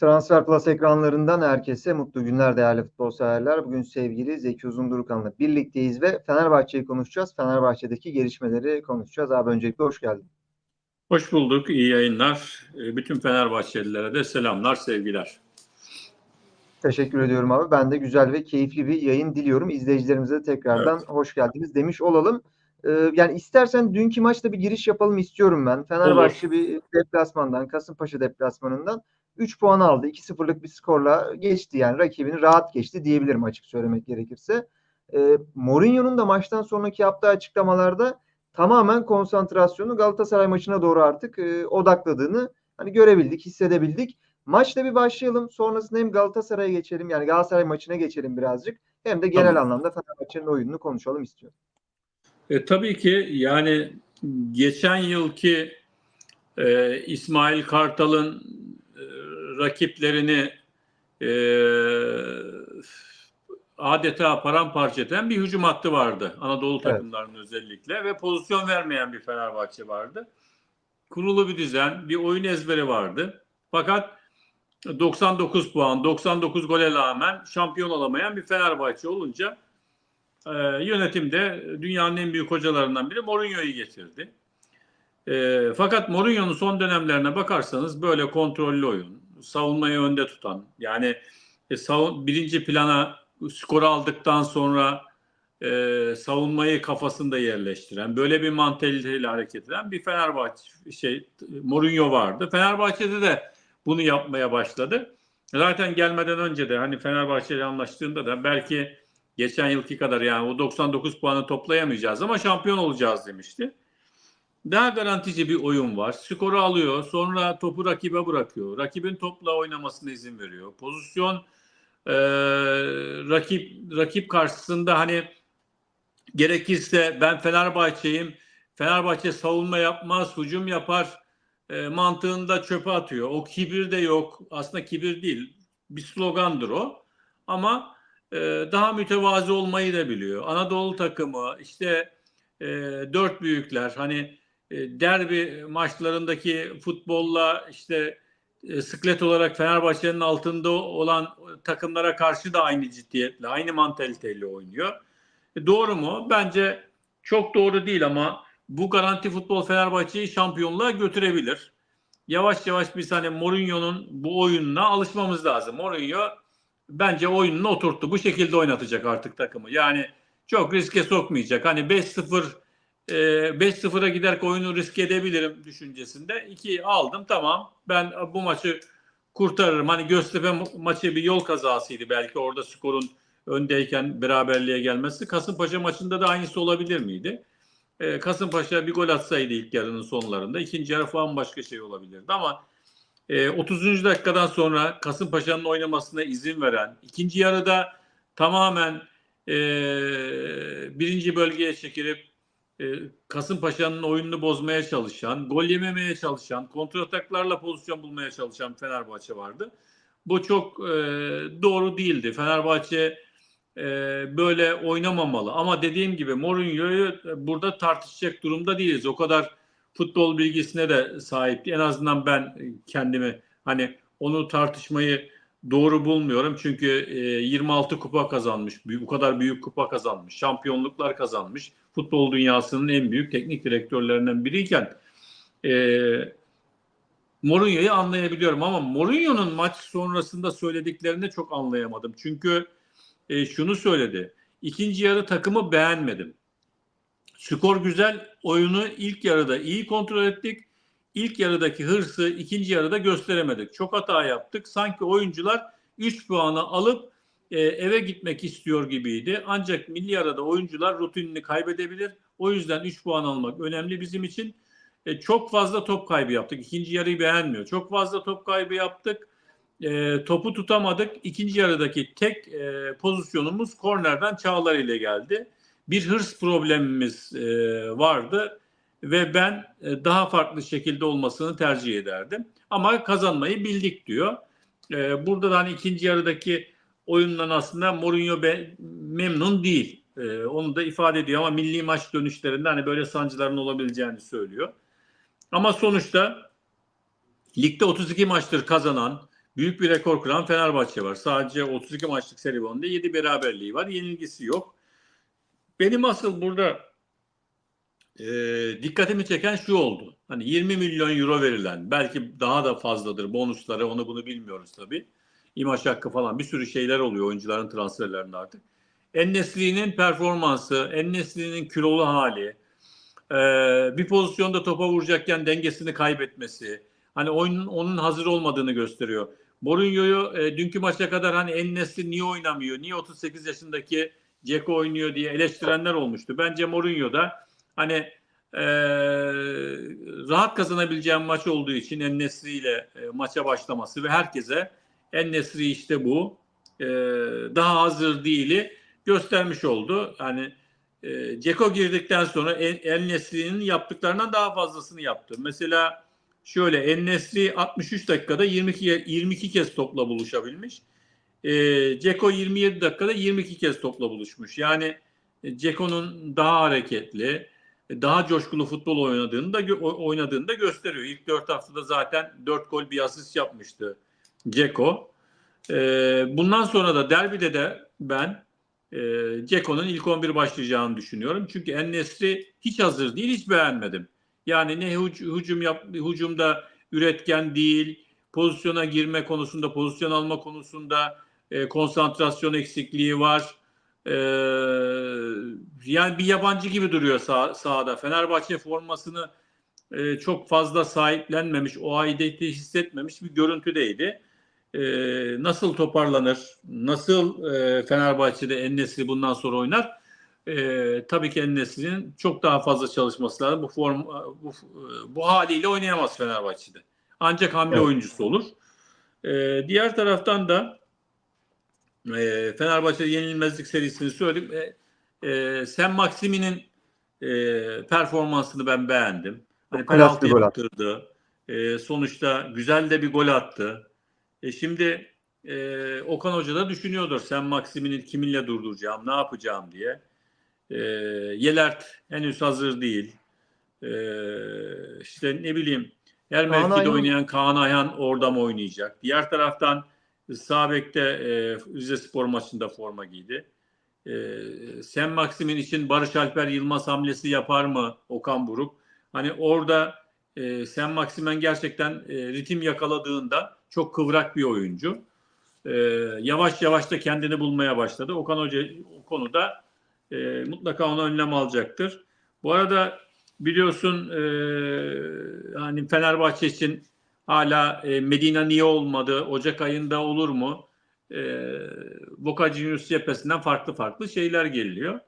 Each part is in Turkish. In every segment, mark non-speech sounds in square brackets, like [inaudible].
Transfer Plus ekranlarından herkese mutlu günler değerli futbol severler. Bugün sevgili Zeki Uzundurukan'la birlikteyiz ve Fenerbahçe'yi konuşacağız. Fenerbahçe'deki gelişmeleri konuşacağız. Abi öncelikle hoş geldin. Hoş bulduk, iyi yayınlar. Ee, Bütün Fenerbahçelilere de selamlar, sevgiler. Teşekkür ediyorum abi. Ben de güzel ve keyifli bir yayın diliyorum. İzleyicilerimize tekrardan Evet. hoş geldiniz demiş olalım. Ee, yani istersen dünkü maçta bir giriş yapalım istiyorum ben. Fenerbahçe bir deplasmandan, Kasımpaşa deplasmanından 3 puan aldı. 2-0'lık bir skorla geçti yani rakibini rahat geçti diyebilirim açık söylemek gerekirse. Ee, Mourinho'nun da maçtan sonraki yaptığı açıklamalarda tamamen konsantrasyonu Galatasaray maçına doğru artık e, odakladığını hani görebildik, hissedebildik. Maçla bir başlayalım. Sonrasında hem Galatasaray'a geçelim. Yani Galatasaray maçına geçelim birazcık. Hem de genel Tamam. anlamda Fenerbahçe'nin oyununu konuşalım istiyorum. E, tabii ki yani geçen yılki e, İsmail Kartal'ın e, rakiplerini e, adeta paramparça eden bir hücum hattı vardı. Anadolu Evet. takımlarının özellikle ve pozisyon vermeyen bir Fenerbahçe vardı. Kurulu bir düzen, bir oyun ezberi vardı. Fakat 99 puan, 99 gole rağmen şampiyon olamayan bir Fenerbahçe olunca e, yönetimde dünyanın en büyük hocalarından biri Mourinho'yu getirdi. E, fakat Mourinho'nun son dönemlerine bakarsanız böyle kontrollü oyun, savunmayı önde tutan, yani e, savun, birinci plana skoru aldıktan sonra e, savunmayı kafasında yerleştiren, böyle bir mantaliteyle hareket eden bir Fenerbahçe şey Mourinho vardı. Fenerbahçe'de de bunu yapmaya başladı. Zaten gelmeden önce de hani Fenerbahçe ile anlaştığında da belki geçen yılki kadar yani o 99 puanı toplayamayacağız ama şampiyon olacağız demişti. Daha garantici bir oyun var. Skoru alıyor. Sonra topu rakibe bırakıyor. Rakibin topla oynamasına izin veriyor. Pozisyon e, rakip rakip karşısında hani gerekirse ben Fenerbahçe'yim. Fenerbahçe savunma yapmaz, hücum yapar e, mantığında çöpe atıyor. O kibir de yok. Aslında kibir değil. Bir slogandır o. Ama e, daha mütevazi olmayı da biliyor. Anadolu takımı işte e, dört büyükler hani derbi maçlarındaki futbolla işte e, sıklet olarak Fenerbahçe'nin altında olan takımlara karşı da aynı ciddiyetle, aynı mantaliteyle oynuyor. E, doğru mu? Bence çok doğru değil ama bu garanti futbol Fenerbahçe'yi şampiyonluğa götürebilir. Yavaş yavaş biz hani Mourinho'nun bu oyununa alışmamız lazım. Mourinho bence oyununu oturttu. Bu şekilde oynatacak artık takımı. Yani çok riske sokmayacak. Hani 5-0 e, 5-0'a giderek oyunu riske edebilirim düşüncesinde. 2 aldım tamam. Ben bu maçı kurtarırım. Hani Göztepe ma- maçı bir yol kazasıydı. Belki orada skorun öndeyken beraberliğe gelmesi. Kasımpaşa maçında da aynısı olabilir miydi? E, Kasımpaşa bir gol atsaydı ilk yarının sonlarında ikinci yarı falan başka şey olabilirdi ama e, 30. dakikadan sonra Kasımpaşa'nın oynamasına izin veren, ikinci yarıda tamamen e, birinci bölgeye çekilip e, Kasımpaşa'nın oyununu bozmaya çalışan, gol yememeye çalışan, kontrataklarla pozisyon bulmaya çalışan Fenerbahçe vardı. Bu çok e, doğru değildi. Fenerbahçe e, böyle oynamamalı. Ama dediğim gibi Mourinho'yu burada tartışacak durumda değiliz. O kadar futbol bilgisine de sahip. En azından ben kendimi hani onu tartışmayı doğru bulmuyorum. Çünkü e, 26 kupa kazanmış. Bu kadar büyük kupa kazanmış. Şampiyonluklar kazanmış. Futbol dünyasının en büyük teknik direktörlerinden biriyken e, Mourinho'yu anlayabiliyorum ama Mourinho'nun maç sonrasında söylediklerini çok anlayamadım. Çünkü e, şunu söyledi. İkinci yarı takımı beğenmedim. Skor güzel. Oyunu ilk yarıda iyi kontrol ettik. İlk yarıdaki hırsı ikinci yarıda gösteremedik. Çok hata yaptık. Sanki oyuncular 3 puanı alıp e, eve gitmek istiyor gibiydi. Ancak milli arada oyuncular rutinini kaybedebilir. O yüzden 3 puan almak önemli bizim için. E, çok fazla top kaybı yaptık. İkinci yarıyı beğenmiyor. Çok fazla top kaybı yaptık. E, topu tutamadık. İkinci yarıdaki tek e, pozisyonumuz kornerden Çağlar ile geldi. Bir hırs problemimiz e, vardı ve ben e, daha farklı şekilde olmasını tercih ederdim. Ama kazanmayı bildik diyor. E, burada da hani ikinci yarıdaki oyundan aslında Mourinho be, memnun değil. E, onu da ifade ediyor ama milli maç dönüşlerinde hani böyle sancıların olabileceğini söylüyor. Ama sonuçta ligde 32 maçtır kazanan, büyük bir rekor kıran Fenerbahçe var. Sadece 32 maçlık serüveninde 7 beraberliği var. Yenilgisi yok. Benim asıl burada e, dikkatimi çeken şu oldu. Hani 20 milyon euro verilen belki daha da fazladır bonusları onu bunu bilmiyoruz tabii. İmaj hakkı falan bir sürü şeyler oluyor oyuncuların transferlerinde artık. Ennesli'nin performansı, Ennesli'nin kilolu hali, e, bir pozisyonda topa vuracakken dengesini kaybetmesi, hani oyunun onun hazır olmadığını gösteriyor. Mourinho'yu e, dünkü maça kadar hani Ennesli niye oynamıyor, niye 38 yaşındaki Ceko oynuyor diye eleştirenler olmuştu. Bence Mourinho da hani e, rahat kazanabileceğim maç olduğu için Ennesri ile e, maça başlaması ve herkese Ennesri işte bu e, daha hazır değili göstermiş oldu. Yani e, Ceko girdikten sonra Ennesri'nin yaptıklarından daha fazlasını yaptı. Mesela şöyle Ennesri 63 dakikada 22 22 kez topla buluşabilmiş. E, Ceko 27 dakikada 22 kez topla buluşmuş. Yani e, Ceko'nun daha hareketli, daha coşkulu futbol oynadığını da oynadığını da gösteriyor. İlk 4 haftada zaten 4 gol bir asist yapmıştı Ceko. E, bundan sonra da derbide de ben e, Ceko'nun ilk 11 başlayacağını düşünüyorum. Çünkü En-Nesri hiç hazır değil, hiç beğenmedim. Yani ne hüc- hücum yap hücumda üretken değil, pozisyona girme konusunda, pozisyon alma konusunda e, konsantrasyon eksikliği var. E, yani bir yabancı gibi duruyor sah- sahada. Fenerbahçe formasını e, çok fazla sahiplenmemiş, o aidiyeti hissetmemiş bir görüntüdeydi. E, nasıl toparlanır? Nasıl e, Fenerbahçe'de Ennesri bundan sonra oynar? E, tabii ki Ennesri'nin çok daha fazla çalışması lazım. Bu form bu, bu haliyle oynayamaz Fenerbahçe'de. Ancak hamle Evet. oyuncusu olur. E, diğer taraftan da e, Fenerbahçe yenilmezlik serisini söyleyeyim. E, e, Sen Maksimi'nin e, performansını ben beğendim. Hani penaltı yaptırdı. E, sonuçta güzel de bir gol attı. E, şimdi e, Okan Hoca da düşünüyordur Sen Maksimi'ni kiminle durduracağım, ne yapacağım diye. E, Yelert henüz hazır değil. E, işte ne bileyim her mevkide oynayan Kaan Ayhan orada mı oynayacak? Diğer taraftan sağ bekte e, Rize Spor maçında forma giydi. E, Sen Maksim'in için Barış Alper Yılmaz hamlesi yapar mı Okan Buruk? Hani orada e, Sen Maksimen gerçekten e, ritim yakaladığında çok kıvrak bir oyuncu. E, yavaş yavaş da kendini bulmaya başladı. Okan Hoca o konuda e, mutlaka ona önlem alacaktır. Bu arada biliyorsun e, hani Fenerbahçe için hala e, Medina niye olmadı? Ocak ayında olur mu? E, Boca Juniors cephesinden farklı farklı şeyler geliyor.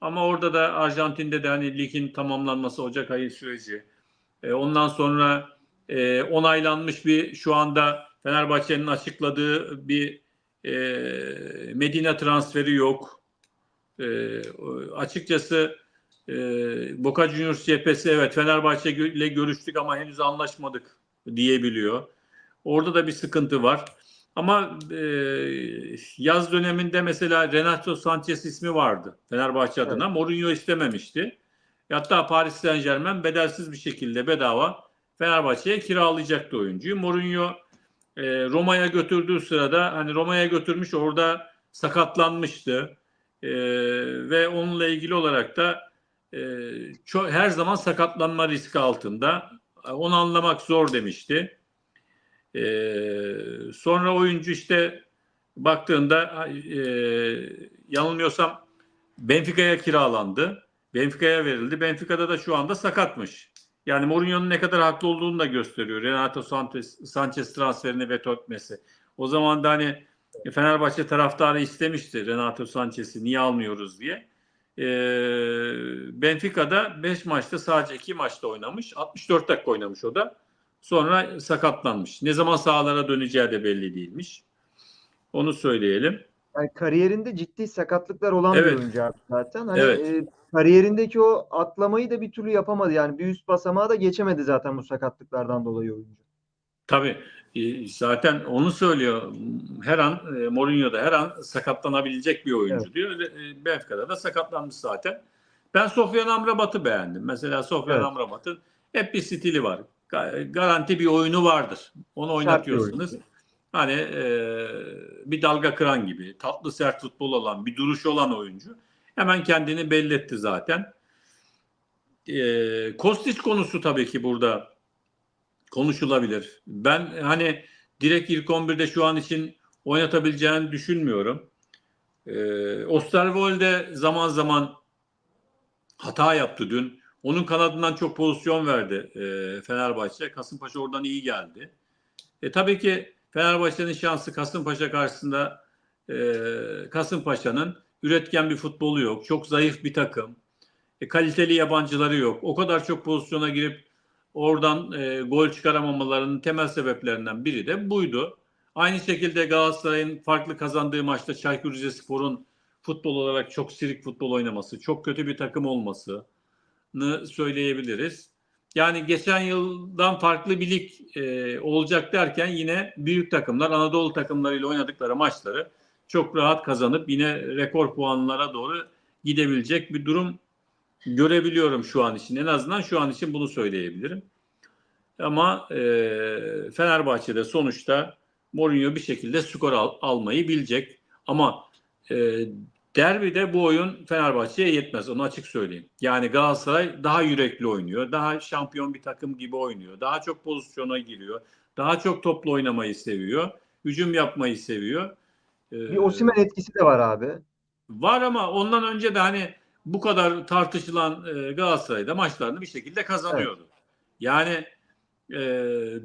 Ama orada da Arjantin'de de hani ligin tamamlanması Ocak ayı süreci. E, ondan sonra e, onaylanmış bir şu anda Fenerbahçe'nin açıkladığı bir e, Medina transferi yok. E, açıkçası e, Boca Juniors cephesi evet Fenerbahçe ile görüştük ama henüz anlaşmadık diyebiliyor. Orada da bir sıkıntı var. Ama e, yaz döneminde mesela Renato Sanchez ismi vardı Fenerbahçe adına. Mourinho istememişti. Hatta Paris Saint Germain bedelsiz bir şekilde bedava Fenerbahçe'ye kiralayacaktı oyuncuyu. Mourinho e, Roma'ya götürdüğü sırada hani Roma'ya götürmüş orada sakatlanmıştı. E, ve onunla ilgili olarak da e, her zaman sakatlanma riski altında. Onu anlamak zor demişti. E, sonra oyuncu işte baktığında e, yanılmıyorsam Benfica'ya kiralandı. Benfica'ya verildi. Benfica'da da şu anda sakatmış. Yani Mourinho'nun ne kadar haklı olduğunu da gösteriyor. Renato Sanchez, Sanchez transferini veto etmesi. O zaman da hani Fenerbahçe taraftarı istemişti Renato Sanchez'i niye almıyoruz diye. Ee, Benfica'da 5 maçta sadece 2 maçta oynamış. 64 dakika oynamış o da. Sonra sakatlanmış. Ne zaman sahalara döneceği de belli değilmiş. Onu söyleyelim. Yani kariyerinde ciddi sakatlıklar olan Evet. bir oyuncu abi zaten. Hani Evet. e, kariyerindeki o atlamayı da bir türlü yapamadı. Yani bir üst basamağı da geçemedi zaten bu sakatlıklardan dolayı oyuncu. Tabii zaten onu söylüyor. Her an e, Mourinho da her an sakatlanabilecek bir oyuncu Evet. diyor. E, Benfica'da da sakatlanmış zaten. Ben Sofyan Amrabat'ı beğendim. Mesela Sofyan Evet. Amrabat'ın hep bir stili var. Ga- Garanti bir oyunu vardır. Onu oynatıyorsunuz. Hani e, bir dalga kıran gibi, tatlı sert futbol olan, bir duruşu olan oyuncu. Hemen kendini belli etti zaten. E, Kostić konusu tabii ki burada konuşulabilir. Ben hani direkt ilk 11'de şu an için oynatabileceğini düşünmüyorum. E, Osterwolde zaman zaman hata yaptı dün. Onun kanadından çok pozisyon verdi e, Fenerbahçe. Kasımpaşa oradan iyi geldi. E, tabii ki Fenerbahçe'nin şansı Kasımpaşa karşısında e, Kasımpaşa'nın üretken bir futbolu yok. Çok zayıf bir takım. E, kaliteli yabancıları yok. O kadar çok pozisyona girip oradan e, gol çıkaramamalarının temel sebeplerinden biri de buydu. Aynı şekilde Galatasaray'ın farklı kazandığı maçta Çaykur Rizespor'un futbol olarak çok sirik futbol oynaması, çok kötü bir takım olmasını söyleyebiliriz. Yani geçen yıldan farklı bir lig e, olacak derken yine büyük takımlar Anadolu takımlarıyla oynadıkları maçları çok rahat kazanıp yine rekor puanlara doğru gidebilecek bir durum görebiliyorum şu an için. En azından şu an için bunu söyleyebilirim. Ama e, Fenerbahçe'de sonuçta Mourinho bir şekilde skor al, almayı bilecek. Ama e, derbide bu oyun Fenerbahçe'ye yetmez. Onu açık söyleyeyim. Yani Galatasaray daha yürekli oynuyor. Daha şampiyon bir takım gibi oynuyor. Daha çok pozisyona giriyor. Daha çok toplu oynamayı seviyor. Hücum yapmayı seviyor. E, Bir Osimhen etkisi de var abi. Var ama ondan önce de hani bu kadar tartışılan e, Galatasaray'da maçlarını bir şekilde kazanıyordu. Yani e,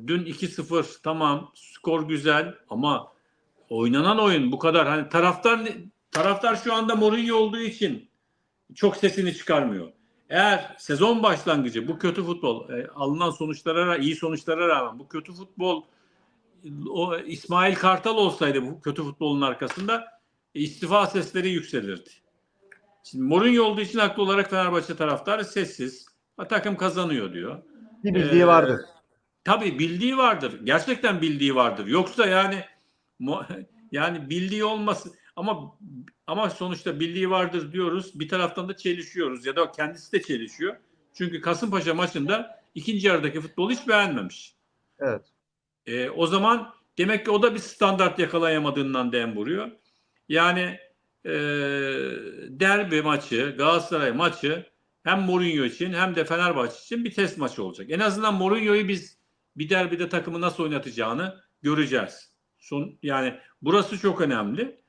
dün 2-0 tamam skor güzel ama oynanan oyun bu kadar hani taraftar taraftar şu anda Mourinho olduğu için çok sesini çıkarmıyor. Eğer sezon başlangıcı bu kötü futbol e, alınan sonuçlara iyi sonuçlara rağmen bu kötü futbol o İsmail Kartal olsaydı bu kötü futbolun arkasında istifa sesleri yükselirdi. Şimdi Mourinho olduğu için haklı olarak Fenerbahçe taraftarı sessiz. Ha, takım kazanıyor diyor. Bir bildiği Ee, vardır. Tabii bildiği vardır. Gerçekten bildiği vardır. Yoksa yani [laughs] yani bildiği olması ama ama sonuçta bildiği vardır diyoruz. Bir taraftan da çelişiyoruz ya da kendisi de çelişiyor. Çünkü Kasımpaşa maçında ikinci yarıdaki futbolu hiç beğenmemiş. Evet. E, o zaman demek ki o da bir standart yakalayamadığından dem vuruyor. Yani e, derbi maçı, Galatasaray maçı hem Mourinho için hem de Fenerbahçe için bir test maçı olacak. En azından Mourinho'yu biz bir derbide takımı nasıl oynatacağını göreceğiz. Son, yani burası çok önemli.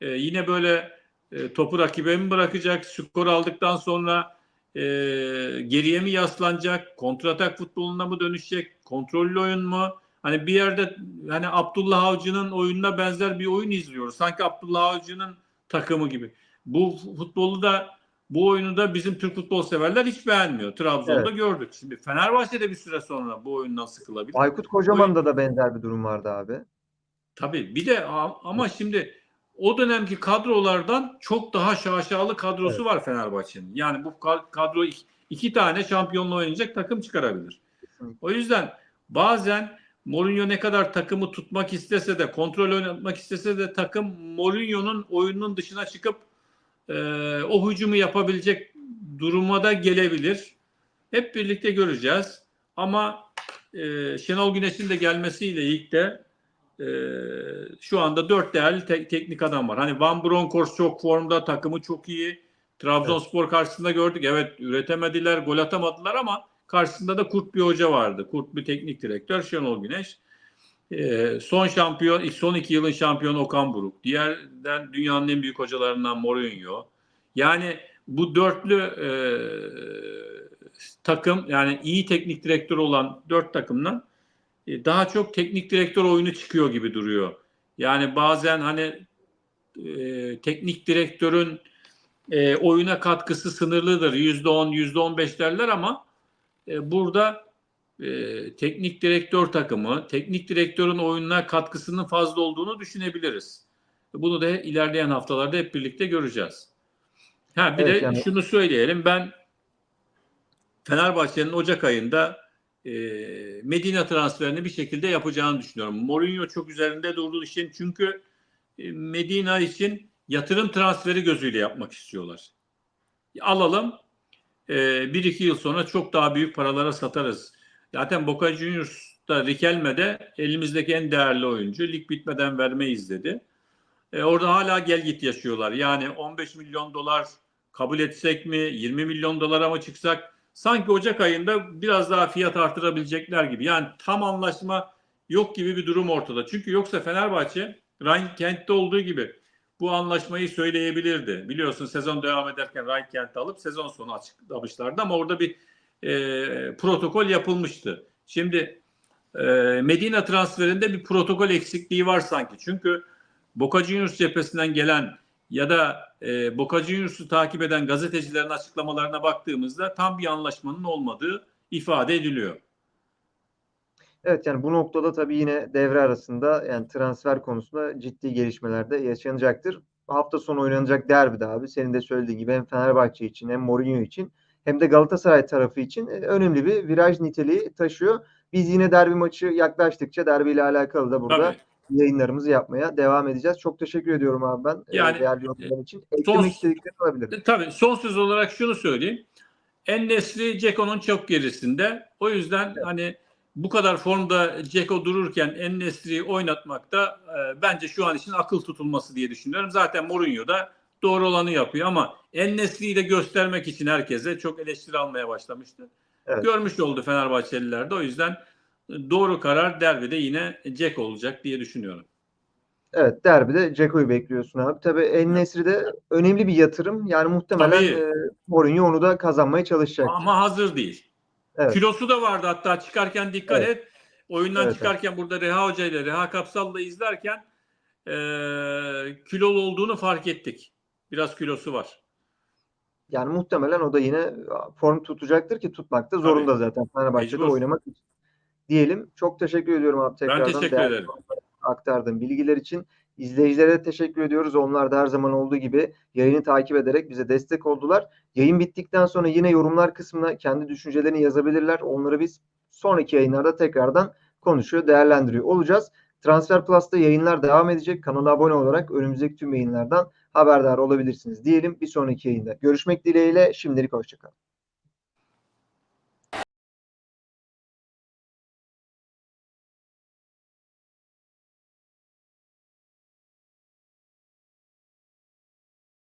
E, yine böyle e, topu rakibe mi bırakacak? Skor aldıktan sonra e, geriye mi yaslanacak? Kontratak futboluna mı dönüşecek? Kontrollü oyun mu? Hani bir yerde hani Abdullah Avcı'nın oyununa benzer bir oyun izliyoruz. Sanki Abdullah Avcı'nın takımı gibi. Bu futbolu da bu oyunu da bizim Türk futbol severler hiç beğenmiyor. Trabzon'da Evet. gördük. Şimdi Fenerbahçe'de bir süre sonra bu oyundan sıkılabilir. Aykut Kocaman'da da benzer bir durum vardı abi. Tabii bir de ama şimdi o dönemki kadrolardan çok daha şaşalı kadrosu var Fenerbahçe'nin. Yani bu ka- kadro iki, iki tane şampiyonla oynayacak takım çıkarabilir. O yüzden bazen Mourinho ne kadar takımı tutmak istese de kontrol oynatmak istese de takım Mourinho'nun oyunun dışına çıkıp e, o hücumu yapabilecek duruma da gelebilir. Hep birlikte göreceğiz. Ama e, Şenol Güneş'in de gelmesiyle ligde e, şu anda dört değerli te- teknik adam var. Hani Van Bronckhorst çok formda, takımı çok iyi. Trabzonspor karşısında gördük. Evet üretemediler, gol atamadılar ama karşısında da kurt bir hoca vardı. Kurt bir teknik direktör Şenol Güneş. E, son şampiyon, son iki yılın şampiyonu Okan Buruk. Diğerden dünyanın en büyük hocalarından Mourinho. Yani bu dörtlü e, takım yani iyi teknik direktör olan dört takımdan e, daha çok teknik direktör oyunu çıkıyor gibi duruyor. Yani bazen hani e, teknik direktörün e, oyuna katkısı sınırlıdır. Yüzde on, yüzde on beş derler ama e, burada e, teknik direktör takımı, teknik direktörün oyununa katkısının fazla olduğunu düşünebiliriz. Bunu da ilerleyen haftalarda hep birlikte göreceğiz. Ha bir Evet, de yani- şunu söyleyelim. Ben Fenerbahçe'nin Ocak ayında e, Medina transferini bir şekilde yapacağını düşünüyorum. Mourinho çok üzerinde durduğu için çünkü e, Medina için yatırım transferi gözüyle yapmak istiyorlar. Alalım bir iki yıl sonra çok daha büyük paralara satarız. Zaten Boca Juniors da Rikelme de elimizdeki en değerli oyuncu. Lig bitmeden vermeyiz dedi. E, orada hala gel git yaşıyorlar. Yani 15 milyon dolar kabul etsek mi, 20 milyon dolara mı çıksak sanki Ocak ayında biraz daha fiyat artırabilecekler gibi. Yani tam anlaşma yok gibi bir durum ortada. Çünkü yoksa Fenerbahçe Rhein Kent'te olduğu gibi bu anlaşmayı söyleyebilirdi. Biliyorsun sezon devam ederken Kent'i alıp sezon sonu açıklamışlardı ama orada bir e, protokol yapılmıştı. Şimdi e, Medina transferinde bir protokol eksikliği var sanki. Çünkü Boca Juniors cephesinden gelen ya da e, Boca Juniors'u takip eden gazetecilerin açıklamalarına baktığımızda tam bir anlaşmanın olmadığı ifade ediliyor. Evet yani bu noktada tabii yine devre arasında yani transfer konusunda ciddi gelişmeler de yaşanacaktır. Hafta sonu oynanacak derbi de abi senin de söylediğin gibi hem Fenerbahçe için hem Mourinho için hem de Galatasaray tarafı için e, önemli bir viraj niteliği taşıyor. Biz yine derbi maçı yaklaştıkça derbiyle alakalı da burada Tabii. yayınlarımızı yapmaya devam edeceğiz. Çok teşekkür ediyorum abi ben e, Yani, değerli yorumların için. son- Eklemek istediklerini alabilirim. E, Tabii son söz olarak şunu söyleyeyim. En-Nesyri Ceko'nun çok gerisinde. O yüzden hani bu kadar formda Ceko dururken En-Nesyri'yi oynatmak da e, bence şu an için akıl tutulması diye düşünüyorum. Zaten Mourinho da doğru olanı yapıyor ama En-Nesyri'yi de göstermek için herkese çok eleştiri almaya başlamıştı. Evet. Görmüş oldu Fenerbahçeliler de o yüzden doğru karar derbide yine Ceko olacak diye düşünüyorum. Evet derbide Ceko'yu bekliyorsun abi. Tabii En-Nesyri de önemli bir yatırım. Yani muhtemelen Tabii. e, Mourinho onu da kazanmaya çalışacak. Ama hazır değil. Evet. Kilosu da vardı hatta çıkarken dikkat Evet. et. Oyundan Evet, çıkarken burada Reha Hoca ile Reha Kapsal'la izlerken eee kilolu olduğunu fark ettik. Biraz kilosu var. Yani muhtemelen o da yine form tutacaktır ki tutmakta zorunda zaten Fenerbahçe'de Mecbur. oynamak için. Diyelim. Çok teşekkür ediyorum abi tekrardan. Ben teşekkür ederim. aktardığın bilgiler için. İzleyicilere teşekkür ediyoruz. Onlar da her zaman olduğu gibi yayını takip ederek bize destek oldular. Yayın bittikten sonra yine yorumlar kısmına kendi düşüncelerini yazabilirler. Onları biz sonraki yayınlarda tekrardan konuşuyor, değerlendiriyor olacağız. Transfer Plus'ta yayınlar devam edecek. Kanala abone olarak önümüzdeki tüm yayınlardan haberdar olabilirsiniz diyelim bir sonraki yayında. Görüşmek dileğiyle şimdilik hoşçakalın.